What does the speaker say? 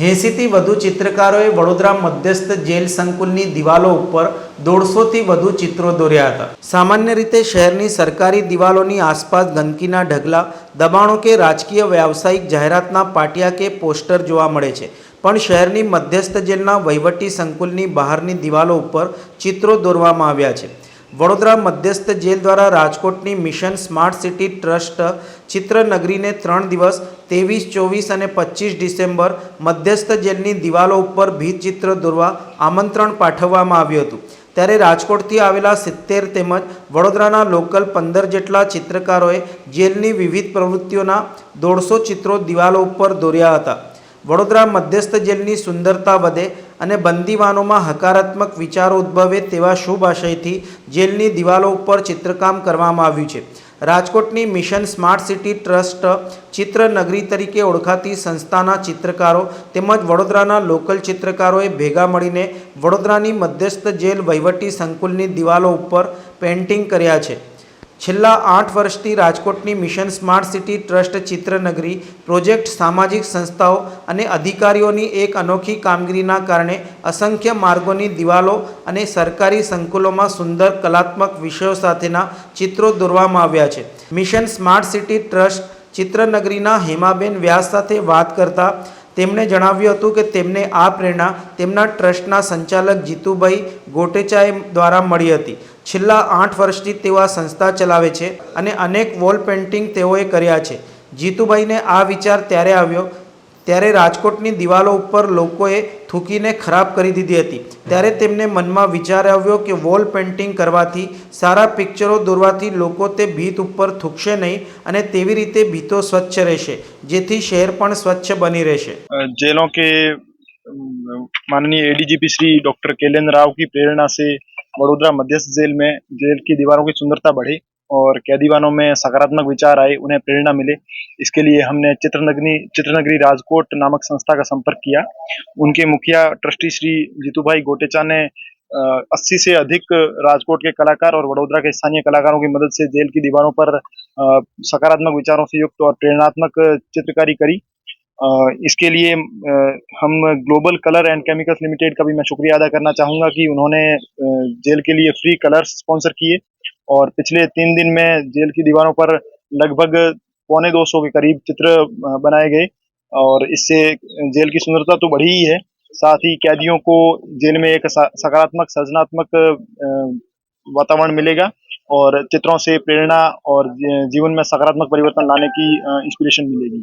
એંસીથી વધુ ચિત્રકારોએ વડોદરા મધ્યસ્થ જેલ સંકુલની દિવાલો ઉપર દોઢસોથી વધુ ચિત્રો દોર્યા હતા. સામાન્ય રીતે શહેરની સરકારી દિવાલોની આસપાસ ગંદકીના ઢગલા, દબાણો કે રાજકીય વ્યાવસાયિક જાહેરાતના પાટિયા કે પોસ્ટર જોવા મળે છે. પણ શહેરની મધ્યસ્થ જેલના વહીવટી સંકુલની બહારની દિવાલો ઉપર ચિત્રો દોરવામાં આવ્યા છે. વડોદરા મધ્યસ્થ જેલ દ્વારા રાજકોટની મિશન સ્માર્ટ સિટી ટ્રસ્ટ ચિત્રનગરીને ત્રણ દિવસ, ત્રેવીસ, ચોવીસ અને પચીસ ડિસેમ્બર મધ્યસ્થ જેલની દિવાલો ઉપર ભીતચિત્ર દોરવા આમંત્રણ પાઠવવામાં આવ્યું હતું. ત્યારે રાજકોટથી આવેલા સિત્તેર તેમજ વડોદરાના લોકલ પંદર જેટલા ચિત્રકારોએ જેલની વિવિધ પ્રવૃત્તિઓના દોઢસો ચિત્રો દિવાલો ઉપર દોર્યા હતા. વડોદરા મધ્યસ્થ જેલની સુંદરતા વધે અને બંદીવાનોમાં હકારાત્મક વિચારો ઉદ્ભવે તેવા શુભ આશયથી જેલની દિવાલો ઉપર ચિત્રકામ કરવામાં આવ્યું છે. રાજકોટની mission smart city trust Chitranagari તરીકે ઓળખાતી સંસ્થાના ચિત્રકારો તેમજ વડોદરાના લોકલ ચિત્રકારોએ ભેગા મળીને વડોદરાની મધ્યસ્થ જેલ વહીવટી સંકુલની દિવાલો ઉપર પેઇન્ટિંગ કર્યા છે. છેલ્લા આઠ વર્ષથી રાજકોટની mission smart city trust Chitranagari project સામાજિક સંસ્થાઓ અને અધિકારીઓની એક અનોખી કામગીરીના કારણે અસંખ્ય માર્ગોની દિવાલો અને સરકારી સંકુલોમાં સુંદર કલાત્મક વિષયો સાથેના ચિત્રો દોરવામાં આવ્યા છે. મિશન સ્માર્ટ સિટી ટ્રસ્ટ ચિત્રનગરીના હેમાબેન વ્યાસ સાથે વાત કરતા તેમણે જણાવ્યું હતું કે તેમને આ પ્રેરણા તેમના ટ્રસ્ટના સંચાલક જીતુભાઈ ગોટેચાએ દ્વારા મળી હતી. છેલ્લા આઠ વર્ષથી તેઓ આ સંસ્થા ચલાવે છે અને અનેક વોલ પેઇન્ટિંગ તેઓએ કર્યા છે જીતુભાઈને આ વિચાર ત્યારે આવ્યો ત્યારે રાજકોટની દિવાલો ઉપર લોકોએ થૂકીને ખરાબ કરી દીધી હતી ત્યારે તેમને મનમાં વિચાર આવ્યો કે વોલ પેઇન્ટિંગ કરવાથી સારા પિક્ચરો દોરવાથી લોકો તે ભીત ઉપર થૂકશે નહીં અને તેવી રીતે ભીતો સ્વચ્છ રહેશે જેથી શહેર પણ સ્વચ્છ બની રહેશે अ, जेलों के अम, माननीय एडीजीपी श्री डॉक्टर केलेन्द्र राव की प्रेरणा से वडोदरा मध्यस्थ जेल में, जेल की दीवारों की सुंदरता बढ़ी और कैदीवानों में सकारात्मक विचार आए, उन्हें प्रेरणा मिले। इसके लिए हमने चित्रनगरी चित्रनगरी राजकोट नामक संस्था का संपर्क किया। उनके मुखिया ट्रस्टी श्री जीतूभाई गोटेचा ने अस्सी से अधिक राजकोट के कलाकार और वडोदरा के स्थानीय कलाकारों की मदद से जेल की दीवारों पर सकारात्मक विचारों से युक्त और प्रेरणात्मक चित्रकारी करी। इसके लिए हम global colour and chemicals limited का भी मैं शुक्रिया अदा करना चाहूँगा कि उन्होंने जेल के लिए फ्री कलर्स स्पॉन्सर किए और पिछले तीन दिन में जेल की दीवारों पर लगभग पौने दो सौ के करीब चित्र बनाए गए और इससे जेल की सुंदरता तो बढ़ी ही है। साथ ही कैदियों को जेल में एक सकारात्मक, सृजनात्मक वातावरण मिलेगा और चित्रों से प्रेरणा और जीवन में सकारात्मक परिवर्तन लाने की इंस्पिरेशन मिलेगी।